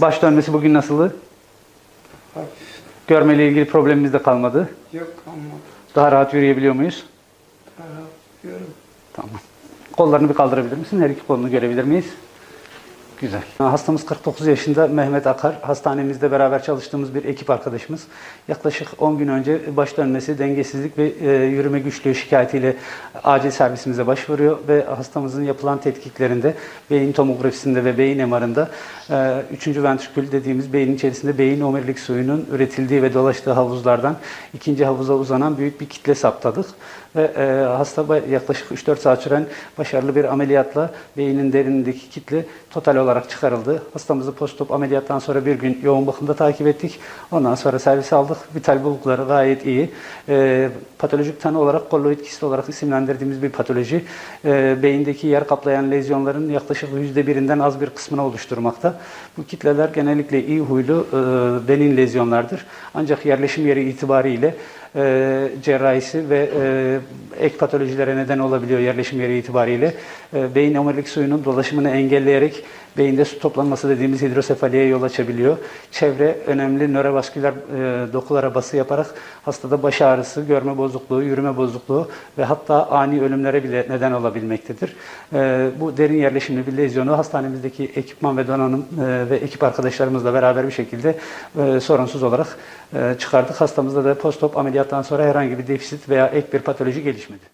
Baş dönmesi bugün nasıldı? Hafif. Görmeyle ilgili problemimiz de kalmadı. Yok ama Daha rahat yürüyebiliyor muyuz? tarafıyorum. Tamam. Kollarını bir kaldırabilir misin? Her iki kolunu görebilir miyiz? Güzel. Hastamız 49 yaşında Mehmet Akar. Hastanemizde beraber çalıştığımız bir ekip arkadaşımız. Yaklaşık 10 gün önce baş dönmesi, dengesizlik ve e, yürüme güçlüğü şikayetiyle acil servisimize başvuruyor ve hastamızın yapılan tetkiklerinde beyin tomografisinde ve beyin MR'ında 3. ventrikül dediğimiz beynin içerisinde beyin omurilik suyunun üretildiği ve dolaştığı havuzlardan ikinci havuza uzanan büyük bir kitle saptadık. Ve e, hasta yaklaşık 3-4 saat süren başarılı bir ameliyatla beynin derinindeki kitle total olarak çıkarıldı. Hastamızı postop ameliyattan sonra bir gün yoğun bakımda takip ettik. Ondan sonra servise aldık. Vital bulguları gayet iyi. E, patolojik tanı olarak kolloid kist olarak isimlendirdiğimiz bir patoloji. E, beyindeki yer kaplayan lezyonların yaklaşık %1'inden az bir kısmını oluşturmakta. Bu kitleler genellikle iyi huylu e, benin lezyonlardır. Ancak yerleşim yeri itibariyle e, cerrahisi ve e, ek patolojilere neden olabiliyor yerleşim yeri itibariyle. E, beyin omurilik suyunun dolaşımını engelleyerek beyinde su toplanması dediğimiz hidrosefaliye yol açabiliyor. Çevre önemli nörovasküler e, dokulara bası yaparak hastada baş ağrısı, görme bozukluğu, yürüme bozukluğu ve hatta ani ölümlere bile neden olabilmektedir. E, bu derin yerleşimli bir lezyonu hastanemizdeki ekipman ve donanım e, ve ekip arkadaşlarımızla beraber bir şekilde e, sorunsuz olarak e, çıkardık. Hastamızda da postop ameliyattan sonra herhangi bir defisit veya ek bir patoloji gelişmedi.